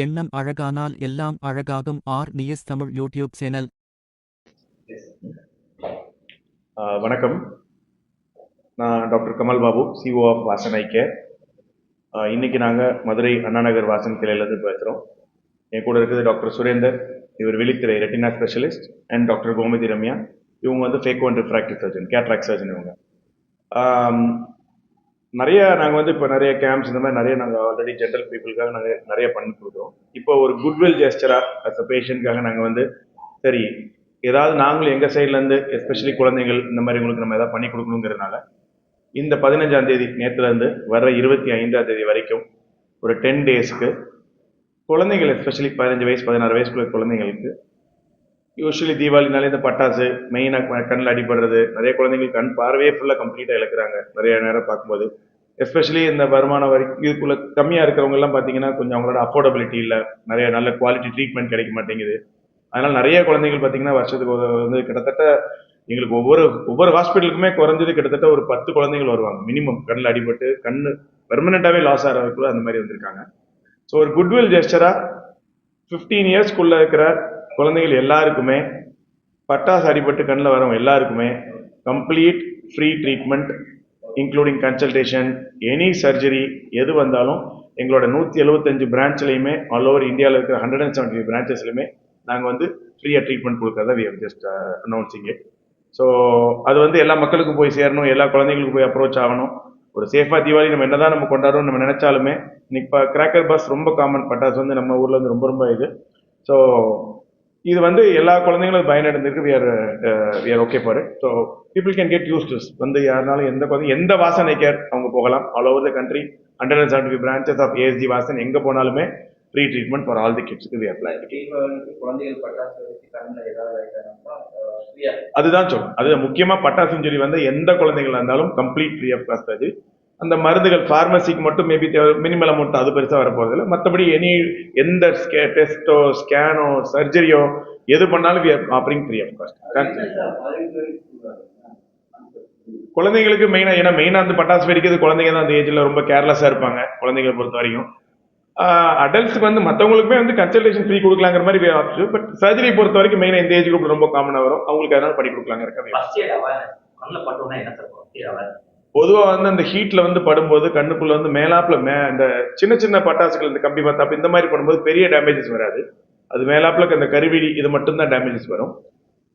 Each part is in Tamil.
எண்ணம் அழகானால் எல்லாம் அழகாகும். R. News Tamil YouTube channel. வணக்கம். நான் doctor Kamal Babu CEO of Vasan eye care இன்னைக்கு நாங்கள் மதுரை அண்ணாநகர் வாசன் கிளையிலேருந்து பேசுகிறோம் என் கூட இருக்குது டாக்டர் சுரேந்தர் இவர் விழித்திரை retina specialist and doctor Gomathi Ramya. இவங்க வந்து phaco and refractive surgeon cataract surgeon இவங்க. நிறைய நாங்கள் வந்து இப்போ நிறைய கேம்ப்ஸ் இந்த மாதிரி நிறைய நாங்கள் ஆல்ரெடி ஜென்ரல் பீப்புளுக்காக நிறைய நிறைய பண்ணி கொடுக்குறோம் இப்போ ஒரு குட்வில் ஜெஸ்டராக அஸ் அ பேஷண்ட்காக நாங்கள் வந்து சரி ஏதாவது நாங்களும் எங்கள் சைட்லேருந்து எஸ்பெஷலி குழந்தைகள் இந்த மாதிரி உங்களுக்கு நம்ம எதாவது பண்ணி கொடுக்கணுங்கிறதுனால இந்த பதினஞ்சாம் தேதி நேற்றுலேருந்து வர இருபத்தி ஐந்தாம் தேதி வரைக்கும் ஒரு டென் டேஸ்க்கு குழந்தைகள் எஸ்பெஷலி பதினஞ்சு வயசு பதினாறு வயசுக்குள்ள குழந்தைங்களுக்கு யூஸ்வலி தீபாவளினாலே இந்த பட்டாசு மெயினாக கண்ணில் அடிபடுறது நிறைய குழந்தைங்களுக்கு கண் பார்வையே ஃபுல்லாக கம்ப்ளீட்டாக இழக்கிறாங்க நிறைய நேரம் பார்க்கும்போது. எஸ்பெஷலி இந்த வருமான வரி இதுக்குள்ள கம்மியாக இருக்கிறவங்கலாம் பார்த்தீங்கன்னா கொஞ்சம் அவங்களோட அஃபோர்டபிலிட்டி இல்லை நிறைய நல்ல குவாலிட்டி ட்ரீட்மெண்ட் கிடைக்க மாட்டேங்குது. அதனால் நிறைய குழந்தைகள் பார்த்தீங்கன்னா வருஷத்துக்கு வந்து கிட்டத்தட்ட எங்களுக்கு ஒவ்வொரு ஒவ்வொரு ஹாஸ்பிட்டலுக்குமே குறைஞ்சது கிட்டத்தட்ட ஒரு பத்து குழந்தைகள் வருவாங்க. மினிமம் கண்ணில் அடிபட்டு கண் பெர்மனெண்ட்டாகவே லாஸ் ஆகிறதுக்குள்ள அந்த மாதிரி வந்திருக்காங்க. ஸோ ஒரு குட்வில் ஜெஸ்டராக ஃபிஃப்டீன் இயர்ஸ்க்குள்ளே இருக்கிற குழந்தைகள் எல்லாருக்குமே பட்டாசு அடிபட்டு கண்ணில் வரவங்க எல்லாருக்குமே complete free treatment including consultation any surgery எது வந்தாலும் எங்களோட நூற்றி எழுபத்தஞ்சு பிரான்ச்லையுமே ஆல் ஓவர் இந்தியாவில் இருக்கிற ஹண்ட்ரட் அண்ட் செவன்டி பிரான்ச்சஸ்லையுமே நாங்கள் வந்து ஃப்ரீயாக ட்ரீட்மெண்ட் கொடுக்கறத we have just announcing it so அது வந்து எல்லா மக்களுக்கும் போய் சேரணும் எல்லா குழந்தைங்களுக்கும் போய் அப்ரோச் ஆகணும். ஒரு சேஃபாக தீபாவளி நம்ம என்னதான் நம்ம கொண்டாடுறோம் நம்ம நினைச்சாலுமே இன்னைக்கு இப்போ கிராக்கர் பஸ் ரொம்ப காமன் பட்டாசு வந்து நம்ம ஊரில் வந்து ரொம்ப ரொம்ப இது. ஸோ இது வந்து எல்லா குழந்தைங்களும் பயனடைந்திருக்கு. We are we are okay for so people can get use this வந்து யாருனாலும் எந்த குழந்தை எந்த வாசனை கேர் அவங்க போகலாம். All over the country hundred and seventy branches of ASG Vasan எங்கே போனாலுமே free treatment for all the கிட்ஸ்க்கு we apply பட்டாசு அதுதான் சொல்லும் அது முக்கியமா பட்டாசுன்னு சொல்லி வந்து எந்த குழந்தைங்களா இருந்தாலும் கம்ப்ளீட் ஃப்ரீ ஆஃப் காஸ்ட் அது அந்த மருந்துகள் ஃபார்மசிக்கு மட்டும் மேபி மினிமல் அமௌண்ட் அது பெருசாக வரப்போகிறதில்ல மற்றபடி எனி எந்த ஸ்கே டெஸ்ட்டோ ஸ்கேனோ சர்ஜரியோ எது பண்ணாலும் ஆஃபரிங் ஃப்ரீ ஆஃப் காஸ்ட் குழந்தைங்களுக்கு மெயினா ஏன்னா மெயினாக அந்த பட்டாசு வெடிக்கிறது குழந்தைங்க தான் அந்த ஏஜில் ரொம்ப கேர்லெஸ்ஸாக இருப்பாங்க குழந்தைங்களை பொறுத்த வரைக்கும் அடல்ட்ஸ்க்கு வந்து மற்றவங்களுக்குமே வந்து கன்சல்டேஷன் ஃப்ரீ கொடுக்கலாங்கிற மாதிரி ஆப்ஷன் பட் சர்ஜரி பொறுத்த வரைக்கும் மெயினாக இந்த ஏஜ் குரூப் ரொம்ப காமனாக வரும். அவங்களுக்கு அதனால பண்ணி கொடுக்கலாங்க இருக்காங்க பொதுவாக வந்து அந்த ஹீட்ல வந்து படும்போது கண்ணுக்குள்ள வந்து மேலாப்பில் மே இந்த சின்ன சின்ன பட்டாசுகள் இந்த கம்பி மத்தாப்பு இந்த மாதிரி பண்ணும்போது பெரிய டேமேஜஸ் வராது. அது மேலாப்பில் அந்த கருவிழி இது மட்டும்தான் டேமேஜஸ் வரும்.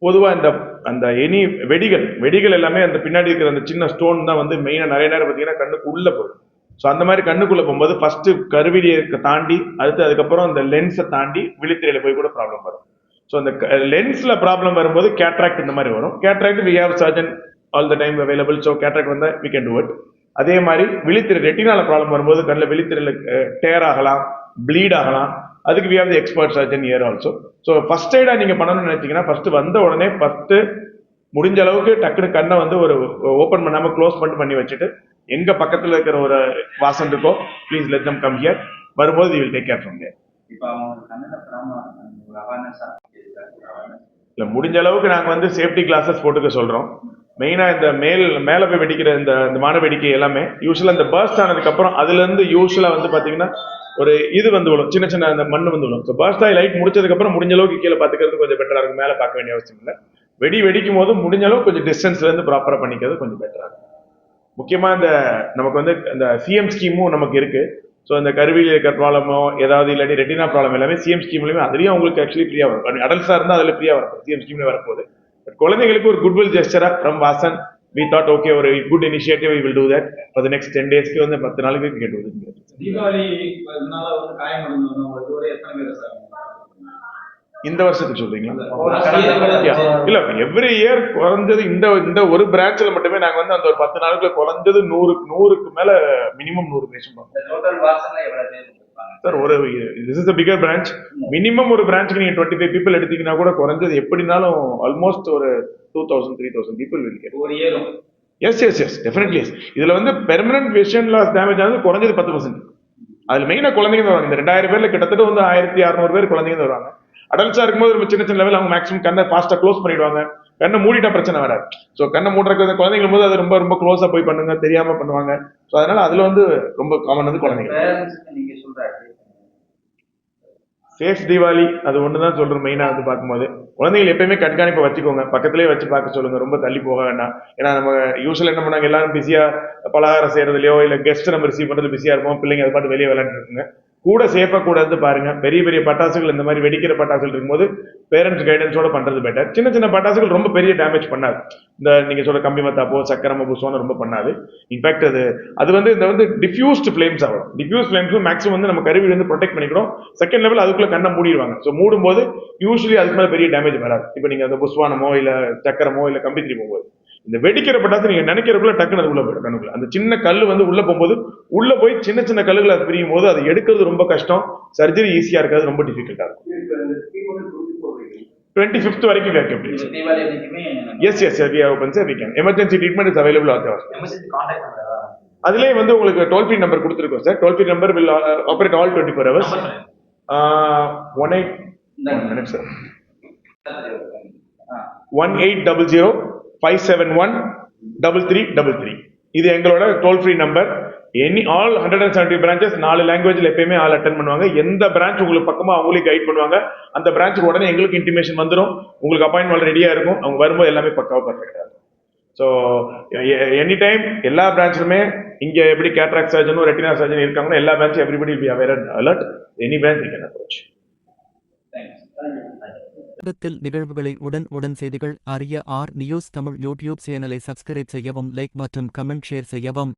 பொதுவாக இந்த அந்த எனி வெடிகள் வெடிகள் எல்லாமே அந்த பின்னாடி இருக்கிற அந்த சின்ன ஸ்டோன் தான் வந்து மெயினாக நிறைய நேரம் பார்த்தீங்கன்னா கண்ணுக்கு உள்ள போகும். ஸோ அந்த மாதிரி கண்ணுக்குள்ளே போகும்போது ஃபர்ஸ்ட்டு கருவிடியை தாண்டி அடுத்து அதுக்கப்புறம் அந்த லென்ஸை தாண்டி விழித்திரையில போய் கூட ப்ராப்ளம் வரும். ஸோ அந்த லென்ஸில் ப்ராப்ளம் வரும்போது கேட்ராக்ட் இந்த மாதிரி வரும். Cataract we have surgeon all the time available so cataract வந்தால் வி கேன் டூ இட் அதே மாதிரி விழித்திரை ரெட்டினால ப்ராப்ளம் வரும்போது கண்ணில் விழித்திரையில டேர் ஆகலாம் ப்ளீட் ஆகலாம். அதுக்கு we have the expert surgeon year also so first எய்டா நீங்க பண்ணணும்னு நினைச்சீங்கன்னா ஃபர்ஸ்ட் வந்த உடனே ஃபர்ஸ்ட் முடிஞ்ச அளவுக்கு டக்குனு கண்ணை வந்து ஒரு ஓப்பன் பண்ணாம க்ளோஸ் பண்ணிட்டு பண்ணி வச்சுட்டு எங்க பக்கத்துல இருக்கிற ஒரு வாசன் இருக்கோ please let them come here வரும்போது வில் டேக் கேர் ஃப்ரம் இல்ல முடிஞ்ச அளவுக்கு நாங்க வந்து சேஃப்டி கிளாஸஸ் போட்டுக்க சொல்றோம். மெயினாக இந்த மேல் மேலே போய் வெடிக்கிற இந்த இந்த வான வெடிக்கை எல்லாமே யூஸ்வலாக இந்த பர்ஸ்ட் ஆனதுக்கப்புறம் அதுலேருந்து யூஸ்வலாக வந்து பார்த்தீங்கன்னா ஒரு இது வந்து விழும். சின்ன சின்ன அந்த மண் வந்து விழும். ஸோ பர்ஸ்ட் ஆகி லைட் முடிச்சதுக்கப்புறம் முடிஞ்ச அளவுக்கு கீழே பார்த்துக்கிறது கொஞ்சம் பெட்டராக இருக்கும். மேலே பார்க்க வேண்டிய அவசியம் இல்லை. வெடி வெடிக்கும் போது முடிஞ்ச அளவுக்கு கொஞ்சம் டிஸ்டன்ஸ்லேருந்து ப்ராப்பராக பண்ணிக்கிறது கொஞ்சம் பெட்டராக இருக்கும். முக்கியமாக இந்த நமக்கு வந்து இந்த சிஎம் ஸ்கீமும் நமக்கு இருக்குது ஸோ இந்த கருவியில் இருக்கிற ப்ராப்ளமோ ஏதாவது இல்லாட்டி ரெட்டினா ப்ராப்ளம் எல்லாமே சிஎம் ஸ்கீம்லையுமே அதுலேயும் உங்களுக்கு ஆக்சுவலி ஃப்ரீயாக வரும். அடல்ட்ஸா இருந்தால் அதில் ஃப்ரீயாக வரும். சிஎம் ஸ்கீம்லேயே வரப்போகுது. குழந்தைங்களுக்கு ஒரு goodwill ஜெஸ்டரா from Vasan we thought okay ஒரு good initiative will do that for the next ten டேஸ்க்கு வந்து பத்து நாளுக்கு கேட் தீபாவளி இதனால வந்து காயம் அடைஞ்சவங்க இதுவரை எத்தனை பேர் சார்? இந்த வருஷத்துக்கு சொல்றீங்களா. இல்ல எவ்ரி இயர் குறைஞ்சது இந்த இந்த ஒரு பிரான்ச்ல மட்டுமே நாங்க வந்து அந்த ஒரு பத்து நாளுக்குள்ள குறைஞ்சது நூறு நூறுக்கு மேல மினிமம் நூறு பேஷன் பார்ப்போம் சார் ஒரு this is figure branch minimum ஒரு பிரான்ச்சுக்கு நீங்க டுவெண்ட்டி ஃபைவ் பீப்புள் எடுத்தீங்கன்னா கூட குறைஞ்சது எப்படினாலும் ஆல்மோஸ்ட் ஒரு two thousand three thousand people will ஒரு இயரும் yes yes yes definitely yes இதுல வந்து பெர்மனன்ட் விஷன் லாஸ் டேமேஜ் ஆனது குறைஞ்சது பத்து பர்சன்ட் அதுல மெயினா குழந்தைங்க வருவாங்க இந்த ரெண்டாயிரம் பேர்ல கிட்டத்தட்ட வந்து ஆயிரத்தி அறுநூறு பேர் குழந்தைங்க வருவாங்க அடல்ட்ஸா இருக்கும்போது சின்ன சின்ன லெவல் அவங்க மேக்ஸிமம் கண்ணை ஃபாஸ்டா க்ளோஸ் பண்ணிடுவாங்க. கண்ணை மூடிட்டா பிரச்சனை வராது. ஸோ கண்ணை மூடுறதுக்கு குழந்தைங்க போது அது ரொம்ப ரொம்ப க்ளோஸா போய் பண்ணுங்க தெரியாம பண்ணுவாங்க. ஸோ அதனால அதுல வந்து ரொம்ப காமன் வந்து குழந்தைங்க? சேஃப் தீபாவளி அது ஒன்று தான் சொல்கிறோம் மெயினாக வந்து பார்க்கும்போது. குழந்தைகள் எப்பயுமே கண்காணிப்பை வச்சுக்கோங்க. பக்கத்துலேயே வச்சு பார்க்க சொல்லுங்கள் ரொம்ப தள்ளி போக வேண்டாம். ஏன்னா நம்ம யூஸ்வலாக என்ன பண்ணாங்க எல்லாரும் பிஸியாக பலகாரம் செய்கிறதுலையோ இல்லை கெஸ்ட் நம்ம ரிசீவ் பண்ணுறது பிஸியாக இருப்போம். பிள்ளைங்க அது பாட்டு வெளியே விளையாண்டுட்டு இருக்குங்க. கூட சேஃபாக கூட இருந்து பாருங்க. பெரிய பெரிய பட்டாசுகள் இந்த மாதிரி வெடிக்கிற பட்டாசுகள் இருக்கும்போது பேரண்ட்ஸ் கைடன்ஸோட பண்றது பெட்டர் சின்ன சின்ன பட்டாசுகள் ரொம்ப பெரிய டேமேஜ் பண்ணாது. இந்த நீங்க சொல்ற கம்பி மத்தாப்போ சக்கரமோ புஷ்வானம் ரொம்ப பண்ணாது. இன்ஃபேக்ட் அது அது வந்து இந்த வந்து டிஃப்யூஸ்ட் ஃபிளேம்ஸ் ஆகும் டிஃப்யூஸ் ஃபிளேம்ஸும் மேக்ஸிமம் வந்து நம்ம கருவி வந்து ப்ரொடெக்ட் பண்ணிக்கிறோம். செகண்ட் லெவல் அதுக்குள்ள கண்ணை மூடிடுவாங்க. ஸோ மூடும்போது யூஸ்வலி அதுக்கு மேலே பெரிய டேமேஜ் வராது. இப்போ நீங்க அந்த புஸ்வானமோ இல்ல சக்கரமோ இல்ல கம்பி திரி போகும்போது. இந்த வெடிக்கிற பட்டாசு நீங்க நினைக்கிறக்குள்ள டக்குனு அது உள்ள போயிடும் கண்ணுக்குள்ள. அந்த சின்ன கல் வந்து உள்ள போகும்போது உள்ள போய் சின்ன சின்ன கல்லுகளை அது பிரியும் போது அதை எடுக்கிறது ரொம்ப கஷ்டம். சர்ஜரி ஈஸியா இருக்காது ரொம்ப டிஃபிகல்ட்டா இருக்கும். டுவெண்ட்டி ஃபிஃப்த் வரைக்கும் அன்னைக்குமே yes yes we open sir we can emergency treatment is available or ஏதாவது அதுலேயே வந்து உங்களுக்கு டோல் ஃப்ரீ நம்பர் கொடுத்துருக்கோம் sir toll free number will operate all twenty four hours one eight. Minute sir one eight double zero five seven one double three double three இது எங்களோட toll free number any all hundred and seventy branches நாலு லாங்குவேஜ்ல எப்பயுமே ஆள் அட்டன் பண்ணுவாங்க. எந்த பிரான்ச் உங்களுக்கு பக்கமா அவங்களே கைட் பண்ணுவாங்க. அந்த பிரான்ச்சுக்கு உடனே எங்களுக்கு இன்டிமேஷன் வந்துடும் உங்களுக்கு அப்பாயின்மெண்ட் ரெடியா இருக்கும். அவங்க வரும்போது எல்லாமே பக்காவா பர்ஃபெக்டா இருக்கும். ஸோ எனி டைம் எல்லா பிரான்ச்சுமே இங்கே எப்படி கேட்ராக் சர்ஜனும் ரெட்டினா சர்ஜன் இருக்காங்களோ எல்லா பிரான்ச்சும் everybody be aware alert any branch you can approach இடத்தில் நிகழ்வுகளை உடன் உடன் செய்திகள் அறிய ஆர் நியூஸ் தமிழ் யூடியூப் சேனலை சப்ஸ்கிரைப் செய்யவும் லைக் மற்றும் கமெண்ட் ஷேர் செய்யவும்.